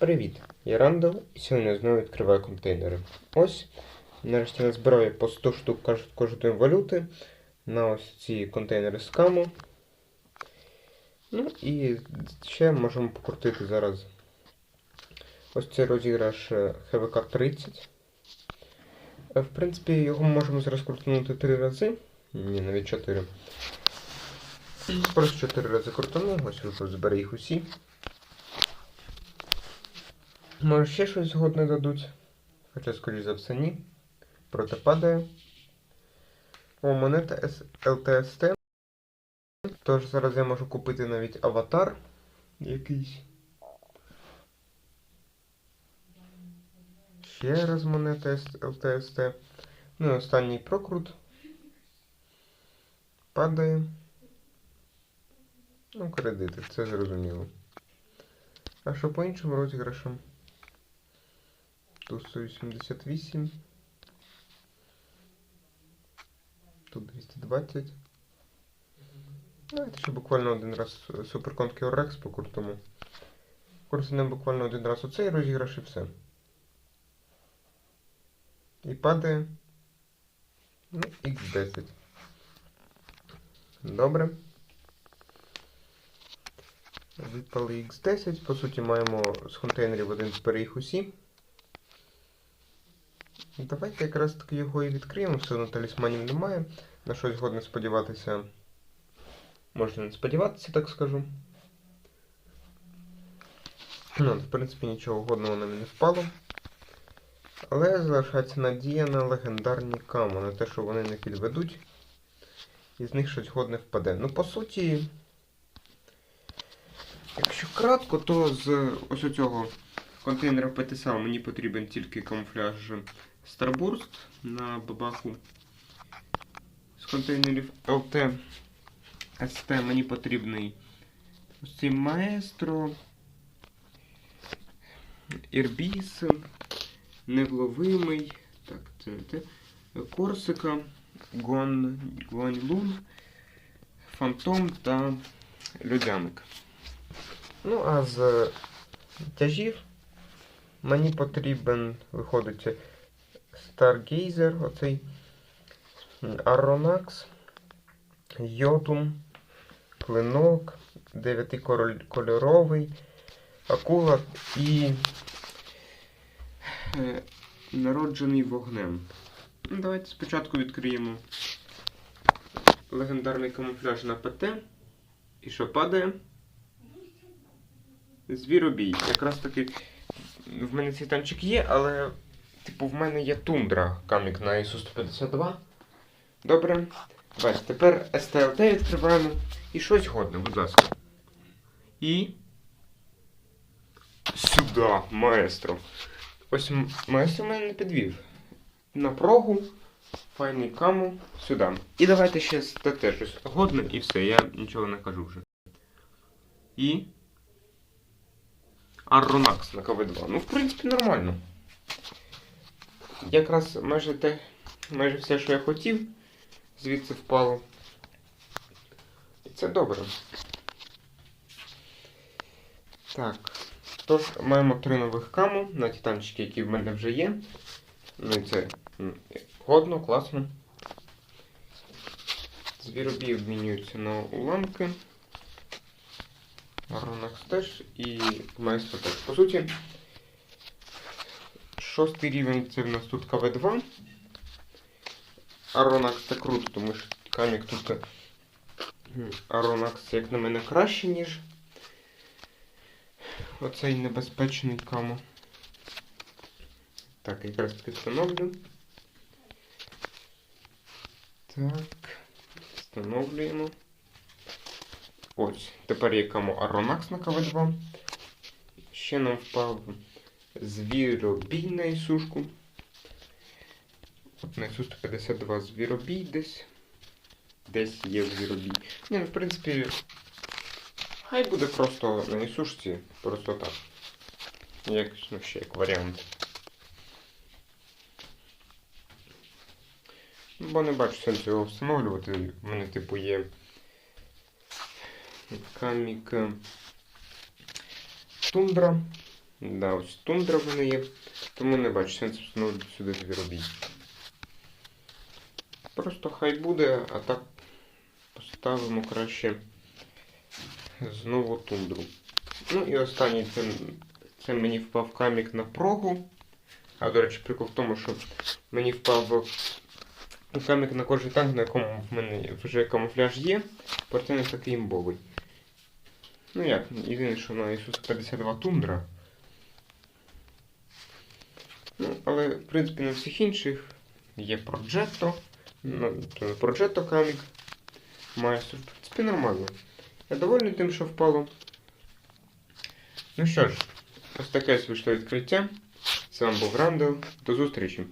Привіт, я Рандall і сьогодні знову відкриваю контейнери. Ось, нарешті назбираю по 100 штук кожної валюти на ось ці контейнери з каму. Ну і ще можемо покрутити зараз ось цей розіграш е, ХВК 30. Е, В принципі, його можемо зараз крутанути 3 рази. Ні, навіть 4. Просто 4 рази крутану, ось ви збере їх усі. Може ще щось згодне дадуть. Хоча, скоріш за все, ні. Проте падає. О, монета ЛТСТ. Тож зараз я можу купити навіть аватар якийсь. Ще раз монета ЛТСТ. Ну і останній прокрут. Падає. Ну, кредити, це зрозуміло. А що по іншим розіграшам? Тут 188. Тут 220. Давайте ще буквально один раз суперконт Рекс по крутому. Курсинем буквально один раз оцей розіграш і все. І падає. Ну, X10. Добре. Випали X10. По суті, маємо з контейнерів один зберіг усі. Давайте якраз таки його і відкриємо, все одно талісманів немає. На щось годне сподіватися. Можна не сподіватися, так скажу. Ну, в принципі, нічого годного нам не впало. Але залишається надія на легендарні камо, на те, що вони не підведуть. І з них щось годне впаде. Ну, по суті, якщо кратко, то з ось цього контейнера ПТСА мені потрібен тільки камуфляж Starburst на бабаху. З контейнерів LT ST мені потрібний. Ось цей маестро, Ірбіс, невловимий, так, це, це. Корсика, Гуан, Гуаньлун, Фантом та Людяник. Ну, а з тяжів мені потрібен, виходить, Stargazer, оцей Аронакс, Йотун, Клинок, дев'ятикольоровий, Акула і е, Народжений вогнем. Ну, Давайте спочатку відкриємо легендарний камуфляж на ПТ. І що падає? Звіробій. Якраз таки в мене цей танчик є, але Типу, в мене є тундра камік на ISU 152. Добре. Бачите, тепер STLT відкриваємо. І щось годне, будь ласка. І. Сюди, маестро. Ось маестро мене не підвів. На прогу. Файний каму. Сюди. І давайте ще СТТ щось годне і все, я нічого не кажу вже. І. Арронакс на КВ2. Ну, в принципі, нормально. Якраз майже те, майже все, що я хотів, звідси впало. І це добре. Так. Тож, маємо три нових каму на титанчики, які в мене вже є. Ну і це годно, класно. Звіробій обмінюються на уламки. Аронакс теж і Маестро теж. По суті, Шостий рівень це в нас тут КВ2. Аронакс це круто, тому що камік тут м, Аронакс, як на мене, краще, ніж оцей небезпечний камо. Так, якраз таки встановлю. Так, встановлюємо. Ось, тепер є камо Аронакс на КВ2. Ще нам впав звіробій на ісушку. На ісу 152 звіробій десь. Десь є звіробій. Ні, ну в принципі, хай буде просто на ісушці, просто так. Як, ну, ще як варіант. Бо не бачу сенсу його встановлювати. У мене, типу, є камік е, тундра. Да, ось тундра в мене є. Тому не бачу сенсу встановлювати сюди звіробій. Просто хай буде, а так поставимо краще знову тундру. Ну і останній це, це мені впав камік на прогу. А до речі, прикол в тому, що мені впав камік на кожний танк, на якому в мене вже камуфляж є, проте не такий імбовий. Ну як, єдине, що на Ісус 52 тундра. Ну, але, в принципі, на всіх інших є Progetto. Ну, Progetto камік. Майстер. В принципі, нормально. Я довольний тим, що впало. Ну що ж, ось таке вийшло відкриття. З вами був Грандел. До зустрічі!